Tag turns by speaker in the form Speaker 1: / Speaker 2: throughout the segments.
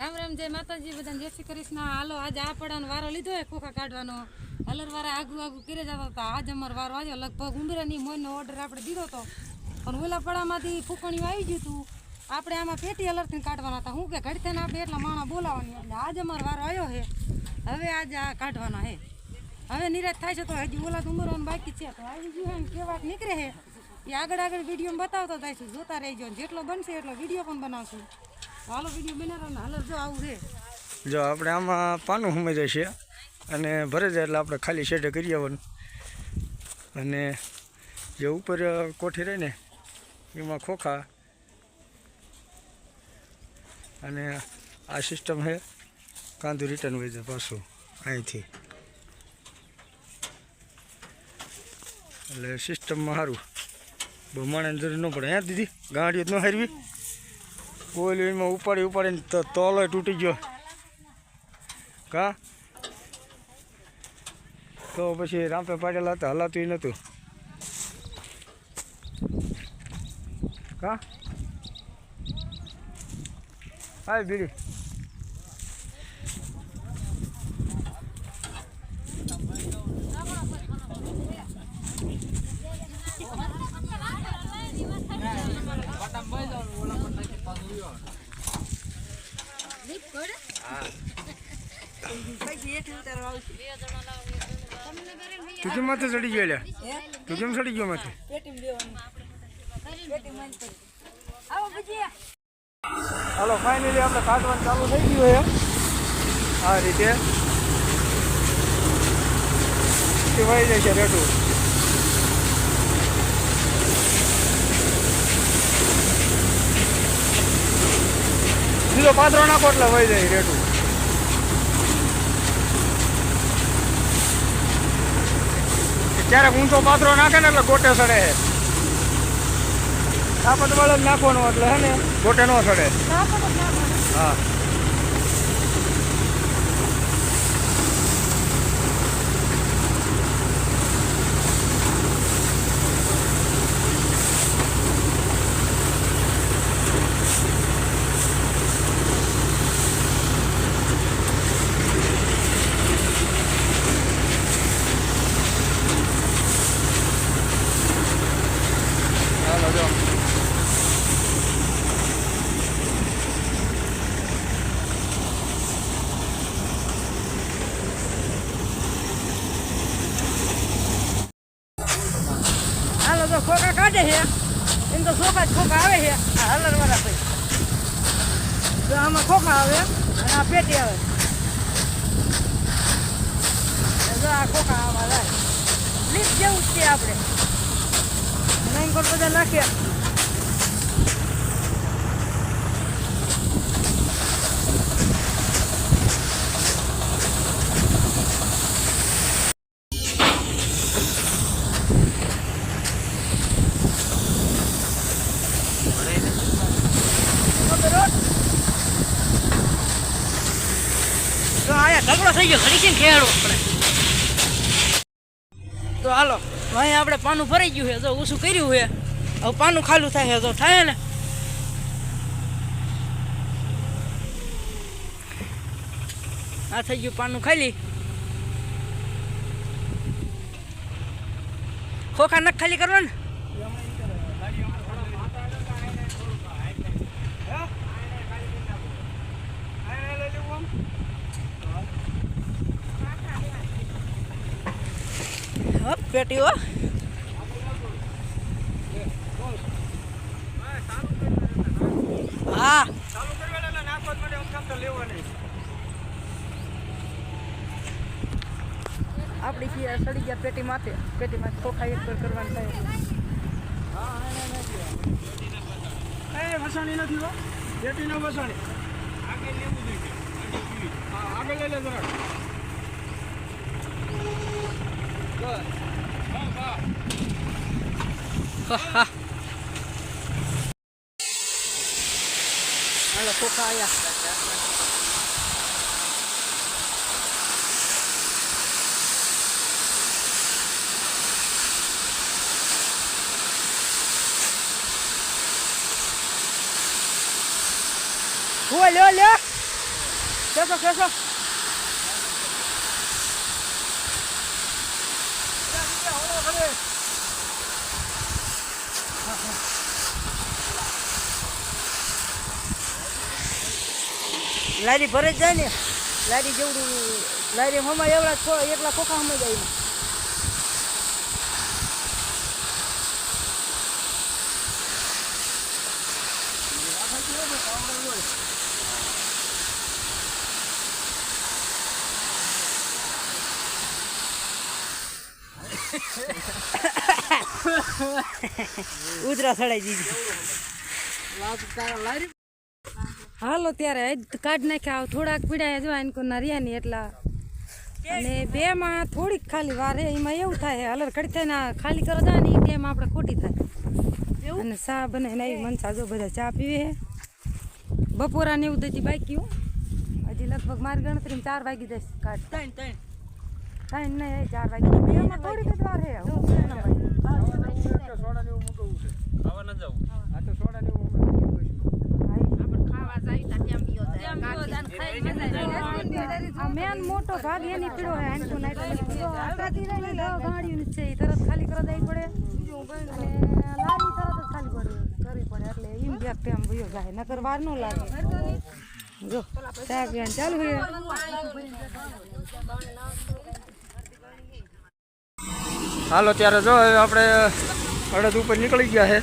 Speaker 1: રામ રામ, જય માતાજી. બધાને જય શ્રી કૃષ્ણ. હાલો, આજે આ પડાનો વારો લીધો હોય ખોખા કાઢવાનો. હલર વાળા આગુ આગું કરે જતા હતા. આજ અમારો વારો આવ્યો લગભગ ઉંદરાની મોઈનો ઓર્ડર આપણે દીધો હતો. પણ ઓલા પડામાંથી ફૂકણીઓ આવી ગયું હતું. આપણે આમાં પેટી હલરથી કાઢવાના હતા. હું કે ઘડતે ના આપણે એટલા માણા બોલાવાની એટલે આજે અમારો વારો આવ્યો હે. હવે આજે આ કાઢવાના હે. હવે નિરાશ થાય છે તો હજી ઓલા તો ઉંબરવાનું બાકી છે. તો આવી ગયું એમ કેવાક નીકળે હે. એ આગળ આગળ વીડિયો બતાવતા છે. જોતા રહેજો. જેટલો બનશે એટલો વીડિયો પણ બનાવશું. હાલો વીડિયો બનાવવાનો. હાલો, જો આવું રે
Speaker 2: જો આપણે આમાં પાનું સમય જાય છે. અને ભરે જાય એટલે આપણે ખાલી શેડે કરી આવવાનું. અને જે ઉપર કોઠી રહી ને, એમાં ખોખા. અને આ સિસ્ટમ છે કાંદું રિટર્ન હોય છે પાછું, અહીંથી. એટલે સિસ્ટમમાં સારું. બહુ માણે જરૂર ન પડે. અહીંયા દીદી, ગાડીઓ જ ન હારવી? કોઈ એમાં ઉપાડી ઉપાડીને તોલો તૂટી ગયો. કા? તો પછી રાંપે પાડેલા હતા, હલાતું નહોતું કા? હા બીડી તું કેમ માથે ચડી ગયો લ્યા? તું કેમ ચડી ગયો માથે? હાલો ફાઇનલી આપણે કાઢવાનું ચાલુ થઈ ગયું છે આ રીતે. વહી જાય છે રેટું બીજો પાથરો નાખો એટલે વહી જાય રેટું ક્યારેક ઊંચો પાથરો નાખે ને એટલે ગોટે સડે છે. કાપડ વાળો નાખવાનો એટલે હે ને ગોટે ન સડે. હા હાલો જો
Speaker 1: હાલો તો કાઢે છે એમ તો જ ખોખા આવે છે આ હલર વાળા ભાઈ. તો આમાં ખોખા આવે અને આ પેટી આવે. આ ખોખા આમાં જાય. લીપ જેવું જ છે આપણે. એમ પર બધા નાખ્યા તો આયા ઢગલો થઈ ગયો ઘડી ને ખેડો પડે તો હાલો ભાઈ આપણે પાનું ભરાઈ ગયું છે. જો ઓછું કર્યું છે, હવે પાનું ખાલું થાય છે. તો થાય ને. આ થઈ ગયું પાનું ખાલી. ખોખા નખ ખાલી કરવા ને? હપ હો. હા. આપણી ફી સડી ગયા પેટી માથે. પેટી માથે ખોખા એક પર કરવાનું થાય.
Speaker 2: વસાણી નથી હો. પેટી ન વસાણી આગળ લેવું જોઈએ લે
Speaker 1: હાલો ખોખા આવ્યા લ્યો લ્યો
Speaker 3: ખેંચો ખેંચો લારી ભરે જાય ને. લારી જેવડું લારી હમણાં એવડા એકલા ખોખા હમણાં જાય ઉધરા સડાઈ દીધી.
Speaker 1: હાલો ત્યારે કાઢ નાખ્યા થોડાક પીડાયા જવા એને ના રહ્યા ની એટલા. અને બે માં થોડીક ખાલી વાર એમાં એવું થાય હલર કડી થાય ને ખાલી કરો જાય ને ટાઈમ આપણે ખોટી થાય. અને ચા બને ને આવી મનસા જો બધા ચા પીવે બપોરા ને એવું દઈતી બાકી હજી લગભગ મારી ગણતરી ચાર વાગી જશે કાઢ.
Speaker 3: ત્રણ ત્રણ.
Speaker 1: થાય નહીં ચાર વાગી બે થોડીક જ વાર હે.
Speaker 2: સોડા ને એવું મૂકવું છે. ખાવા ન જવું આ તો સોડા ને એવું
Speaker 1: મેન મોટો ભાગ એની પીળો હે આંટો આટાથી ગાડીયું છે તરત ખાલી કરવા દઈ પડે. અને લારી તરત જ ખાલી પડે કરવી પડે એટલે એમ બેક ટાઈમ વયો જાય નકર વાર ન લાગે. જો ચા પીવાનું ચાલુ હે.
Speaker 2: હાલો, ત્યારે જો હવે આપણે અડદ ઉપર નીકળી ગયા છે.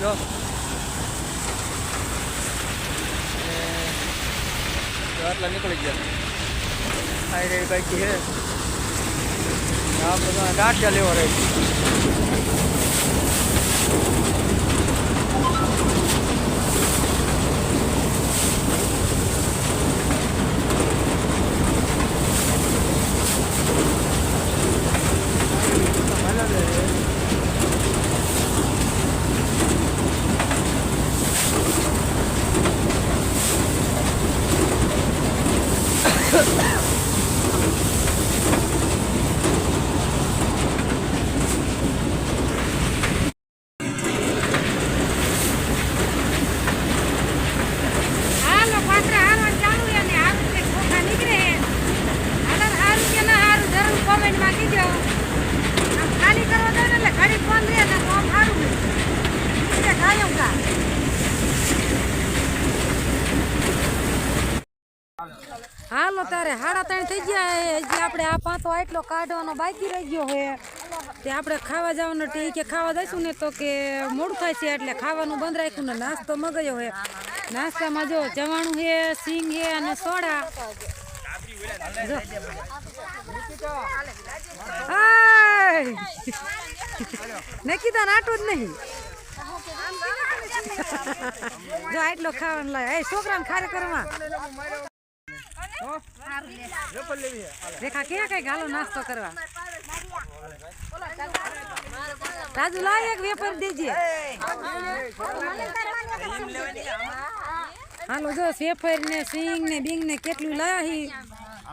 Speaker 2: જો. આટલા નીકળી ગયા. આ રે બાકી છે. આ તો ગાંઠિયા લેવા રહી
Speaker 1: હાલો પાત્રા હારવાનું ચાલુ હે ને હારું કે ખોખા નીકળે હે હાલો હારું કે ના હારું જરૂર કોમેન્ટમાં કીજો આમ ખાલી કરવા દો ને એટલે ઘડી ફોન રહે ને તો આમ હારું હે એટલે કાયમ કા હાલો તારે, હાડા ત્રણ થઈ ગયા હજી આપણે આ પાંચો આટલો કાઢવાનો બાકી રહી ગયો હે. તે આપણે ખાવા જવાનો ટી ખાવા જઈશું ને તો કે મોડું થાય છે એટલે ખાવાનું બંધ રાખ્યું ને નાસ્તો મગાયો હે. નાસ્તામાં જો જવાણું હે, સિંગ હે અને સોડા. હાય! નકીતા નાટું જ નહીં. જો આટલો ખાવાનું લાવે એ, છોકરાને ખારે કરવા રેખા, ક્યાં કઈ ગાલો નાસ્તો કરવા? રાજુ, લાય એક વેફર દેજે. હાલો, જો વેફર ને સિંગ ને બીંગ ને કેટલું લાહી.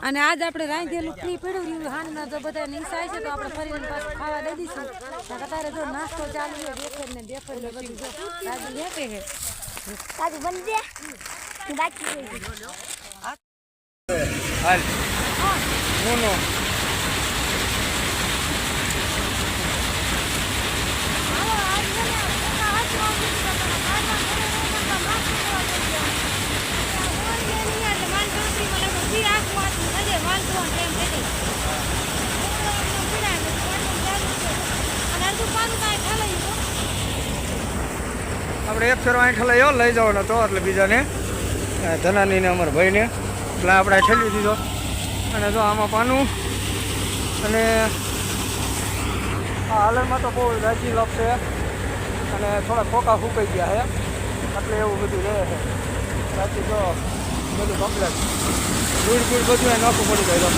Speaker 1: અને આજ આપણે રાંધેલું ફ્રી પડ્યું રહ્યું. હાનના જો બધા નિશાય છે, તો આપણે ફરીને પાછું ખાવા દઈ દઈશું. અત્યારે જો નાસ્તો ચાલુ છે બેફર ને બેફર ને બધું જો. રાજુ લે કે
Speaker 4: રાજુ બની દે. બાકી રહી
Speaker 2: Uno. આપણે એક ફેરો અહીં લઈ લઈ ને તો એટલે બીજાને. ધનાની ને અમારા ભાઈને. એટલે આપણે ઠેલી દીધો. અને જો આમાં પાનું. અને આ હાલરમાં તો બહુ રાજી લપશે અને થોડા ખોખા ફૂંકાઈ ગયા છે. એટલે એવું બધું રહે છે. બાકી જો બધું કમ્પ્લેટ. ગુડ ગુડ બધું એ નાખવું પડી જાય તો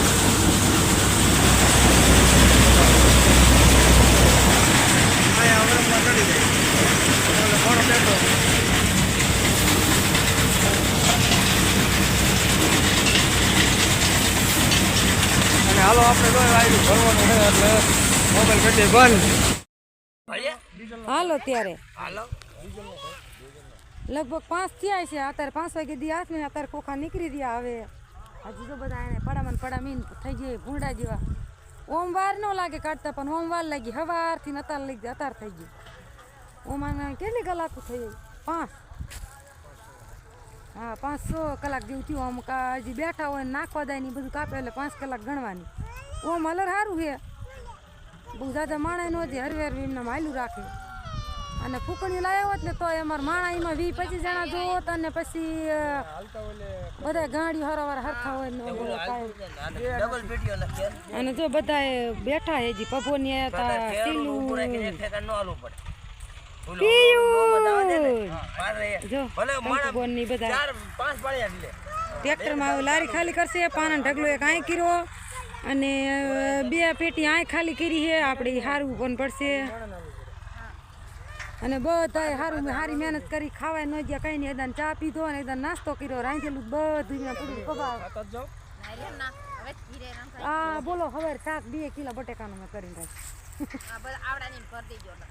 Speaker 2: અહીંયા અમરમમાં ચડી જાય એટલે ઘણો બેઠો અને હાલો આપણે તો આવી ભરવાનું છે એટલે મોબાઈલ બેટરી બંધ.
Speaker 1: હાલો ત્યારે.
Speaker 3: હાલો.
Speaker 1: લગભગ પાંચ થયા છે અત્યારે પાંચ વાગે દી હાથ ને અત્યારે ખોખા નીકળી રહ્યા હવે. હજી તો બધા એને પડામાં પડામીન થઈ જાય ભૂંડા જેવા. ઓમ વાર ન લાગે કાઢતા પણ ઓમ વાર લાગી. હવારથી નતાર લઈ ગયા અત્યારે થઈ ગયું. ઓમ કેટલી કલાકો થઈ ગઈ પાંચ છ કલાક જેવું થયું. આમ કા હજી બેઠા હોય ને નાખવા દાય ને બધું કાપે એટલે પાંચ કલાક ગણવાની. ઓમ હલર સારું છે બહુ જાદા માણા નો જે હરવે હરવે એમને માયલું રાખે. અને ફૂકણી લાવ્યા હોત ને તો અમારા માણા એમાં વીસ પચીસ જણા જોત અને પછી બધા ગાડી હરવાર હરખા હોય ને અને જો બધા બેઠા હે જી પભો ની આવ્યા સીલું પિયુષ. જો પંખગોળની બધા ટ્રેક્ટરમાં લારી ખાલી કરશે પાના ઢગલો એક આય કર્યો અને બે પેટી આય ખાલી કરી છે આપણે સારું પણ પડશે. અને બધાય સારું સારી મહેનત કરી ખાવાય ન ગયા કઈ નહીં એદાન ચા પીધો અને એદાન નાસ્તો કર્યો રાંધેલું બધું આ બોલો હવે શાક બે કિલો બટેકાનું મેં કરીને રાખ્યું.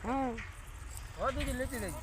Speaker 2: હા. દીદી લેતી લેજો